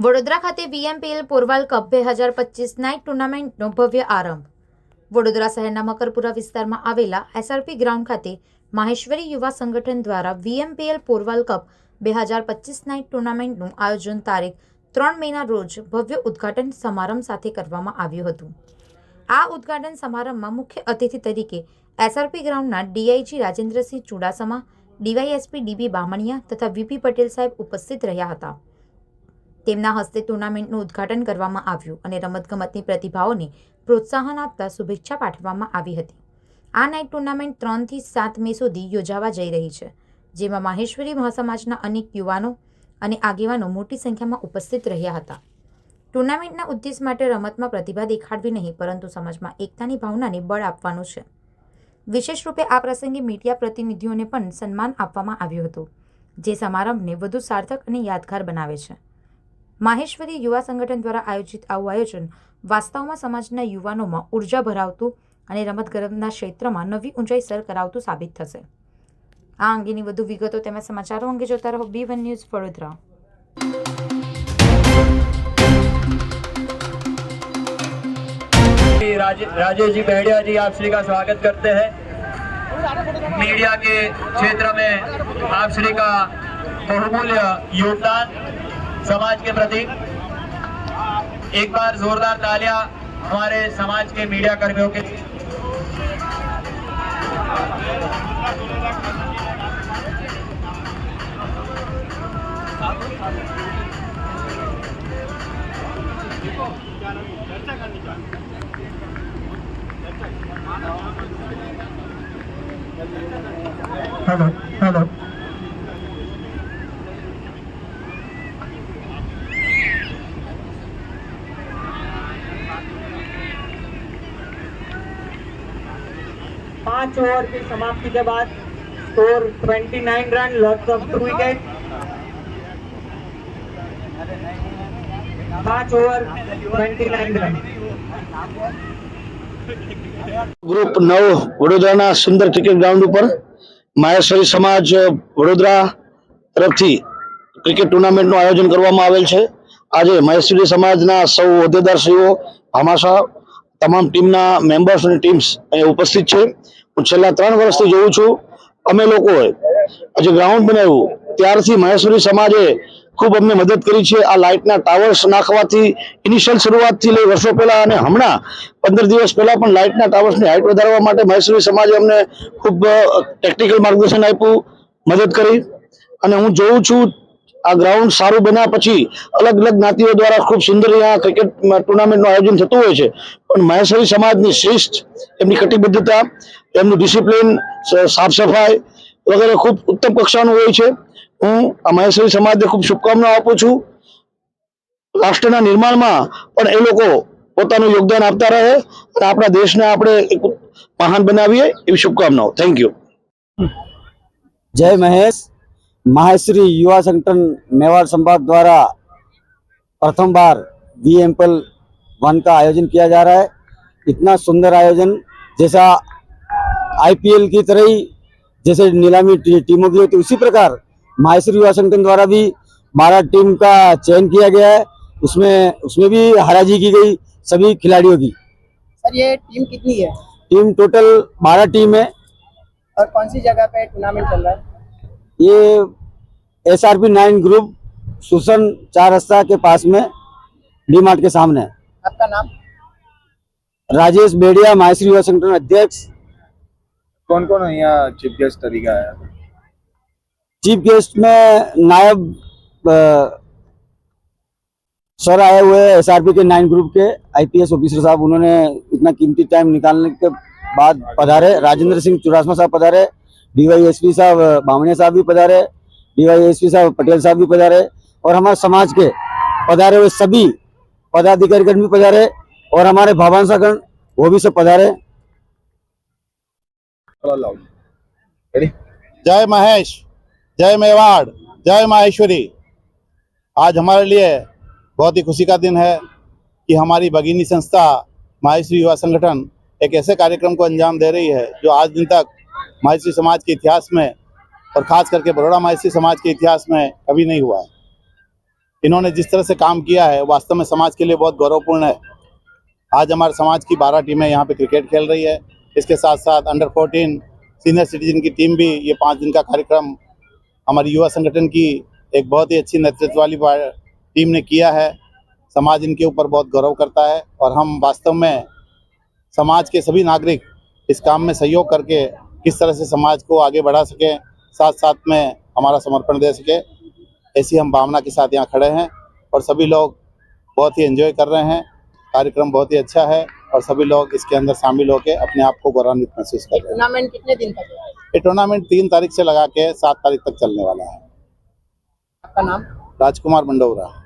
વડોદરા ખાતે વીએમપીએલ પોરવાલ કપ બે હજાર પચીસ નાઇટ ટુર્નામેન્ટનો ભવ્ય આરંભ વડોદરા શહેરના મકરપુરા વિસ્તારમાં આવેલા એસઆરપી ગ્રાઉન્ડ ખાતે માહેશ્વરી યુવા સંગઠન દ્વારા વીએમપીએલ પોરવાલ કપ બે હજાર પચીસ નાઇટ ટુર્નામેન્ટનું આયોજન તારીખ ત્રણ મેના રોજ ભવ્ય ઉદ્ઘાટન સમારંભ સાથે કરવામાં આવ્યું હતું આ ઉદ્ઘાટન સમારંભમાં મુખ્ય અતિથિ તરીકે SRP ગ્રાઉન્ડના DIG Rajendrasinh Chudasama DYSP DB Bamaniya તથા વીપી પટેલ સાહેબ ઉપસ્થિત રહ્યા હતા તેમના હસ્તે ટુર્નામેન્ટનું ઉદ્ઘાટન કરવામાં આવ્યું અને રમતગમતની પ્રતિભાઓને પ્રોત્સાહન આપતા શુભેચ્છા પાઠવવામાં આવી હતી આ નાઇટ ટુર્નામેન્ટ ત્રણથી સાત મે સુધી યોજાવા જઈ રહી છે જેમાં માહેશ્વરી મહાસમાજના અનેક યુવાનો અને આગેવાનો મોટી સંખ્યામાં ઉપસ્થિત રહ્યા હતા ટુર્નામેન્ટના ઉદ્દેશ માટે રમતમાં પ્રતિભા દેખાડવી નહીં પરંતુ સમાજમાં એકતાની ભાવનાને બળ આપવાનું છે વિશેષ રૂપે આ પ્રસંગે મીડિયા પ્રતિનિધિઓને પણ સન્માન આપવામાં આવ્યું હતું જે સમારંભને વધુ સાર્થક અને યાદગાર બનાવે છે महेश्वरी युवा संगठन द्वारा आयोजित આ આયોજન વાસ્તવમાં સમાજના યુવાનોમાં ઊર્જા ભરાવતું અને રમતગમતના ક્ષેત્રમાં નવી ઊંચાઈ સર કરાવતું સાબિત થશે આ અંગેની વધુ વિગતો તેના સમાચારો અંગે જોતા રહો B1 News ફોલો કરતા રાજ રાજેશજી બેહડિયાજી આપ શ્રી કા સ્વાગત karte hain મીડિયા કે ક્ષેત્રમાં આપ શ્રી કા બહુમૂલ્ય યોગદાન समाज के प्रति एक बार जोरदार तालियां हमारे समाज के मीडिया कर्मियों के हेलो हेलो पांच ओवर की समाप्ति के बाद score 29 run loss of two wicket पांच ओवर 29 रन ગ્રુપ નવ વડોદરાના સુંદર ક્રિકેટ ગ્રાઉન્ડ ઉપર માહેશ્વરી સમાજ વડોદરા તરફથી ક્રિકેટ ટુર્નામેન્ટનું આયોજન કરવામાં આવેલ છે આજે મહેશ્વરી સમાજના સૌ હોદ્દેદારશ્રીઓ ભામાશા તમામ ટીમના મેમ્બર્સ અને ટીમ્સ અહીં ઉપસ્થિત છે હું છેલ્લા ત્રણ વર્ષથી જોઉં છું અમે લોકોએ આજે ગ્રાઉન્ડ બનાવ્યું ત્યારથી મહેશ્વરી સમાજે ખૂબ અમને મદદ કરી છે આ લાઇટના ટાવર્સ નાખવાથી ઇનિશિયલ શરૂઆતથી લઈ વર્ષો પહેલાં અને હમણાં પંદર દિવસ પહેલાં પણ લાઇટના ટાવર્સની હાઇટ વધારવા માટે મહેશ્વરી સમાજે અમને ખૂબ ટેકનિકલ માર્ગદર્શન આપ્યું મદદ કરી અને હું જોઉં છું આ ગ્રાઉન્ડ સારું બન્યા પછી અલગ અલગ જ્ઞાતિઓ દ્વારા ખૂબ સુંદર અહીંયા ક્રિકેટ ટુર્નામેન્ટનું આયોજન થતું હોય છે પણ મહેસરી સમાજની શ્રેષ્ઠ એમની કટિબદ્ધતા એમનું ડિસિપ્લિન સાફ સફાઈ વગેરે ખૂબ ઉત્તમ કક્ષાનું હોય છે હું આ મહેસરી સમાજને ખૂબ શુભકામનાઓ આપું છું રાષ્ટ્રના નિર્માણમાં પણ એ લોકો પોતાનું યોગદાન આપતા રહે અને આપણા દેશને આપણે એક મહાન બનાવીએ એવી શુભકામનાઓ થેન્ક યુ જય મહેશ महाश्री युवा संगठन मेवाड़ संवाद द्वारा प्रथम बार बी एम्पल वन का आयोजन किया जा रहा है इतना सुंदर आयोजन जैसा आईपीएल की तरह ही जैसे नीलामी टीमों की होती तो उसी प्रकार माहेश्वरी युवा संगठन द्वारा भी बारह टीम का चयन किया गया है उसमें उसमें भी हराजी की गई सभी खिलाड़ियों की सर ये टीम कितनी है टीम टोटल बारह टीम है और कौन सी जगह पे टूर्नामेंट चल रहा है ये S R P nine group Susan चार रस्ता के पास में डी मार्ट के सामने आपका नाम राजेश बेड़िया माहेश्वरी युवा अध्यक्ष कौन कौन यहाँ चीफ गेस्ट तरीका है चीफ गेस्ट में नायब सर आए हुए एस आर पी के नाइन ग्रुप के आईपीएस ऑफिसर साहब उन्होंने इतना कीमती टाइम निकालने के बाद पधारे राजेंद्र सिंह चुरासमा साहब पधारे डीवाईएसपी साहब बामणे साहब भी पधारे डीवाईएसपी साहब पटेल साहब भी पधारे और हमारे समाज के पधारे हुए सभी पदाधिकारीगण भी पधारे और हमारे भावांसागण वो भी सब पधारे जय महेश जय मेवाड़ जय माहेश्वरी आज हमारे लिए बहुत ही खुशी का दिन है कि हमारी भगिनी संस्था माहेश्वरी युवा संगठन एक ऐसे कार्यक्रम को अंजाम दे रही है जो आज दिन तक मायसी समाज के इतिहास में और खास करके बड़ोड़ा मायसी समाज के इतिहास में कभी नहीं हुआ है इन्होंने जिस तरह से काम किया है वास्तव में समाज के लिए बहुत गौरवपूर्ण है आज हमारे समाज की बारह टीमें यहाँ पे क्रिकेट खेल रही है इसके साथ साथ अंडर फोर्टीन सीनियर सिटीजन की टीम भी ये पाँच दिन का कार्यक्रम हमारे युवा संगठन की एक बहुत ही अच्छी नेतृत्व वाली टीम ने किया है समाज इनके ऊपर बहुत गौरव करता है और हम वास्तव में समाज के सभी नागरिक इस काम में सहयोग करके किस तरह से समाज को आगे बढ़ा सके साथ साथ में हमारा समर्पण दे सके ऐसी हम भावना के साथ यहाँ खड़े हैं और सभी लोग बहुत ही एंजॉय कर रहे हैं कार्यक्रम बहुत ही अच्छा है और सभी लोग इसके अंदर शामिल होकर अपने आप को गौरवान्वित महसूस कर रहे हैं टूर्नामेंट कितने दिन तक ये टूर्नामेंट तीन तारीख से लगा के सात तारीख तक चलने वाला है आपका नाम राजकुमार मंडोरा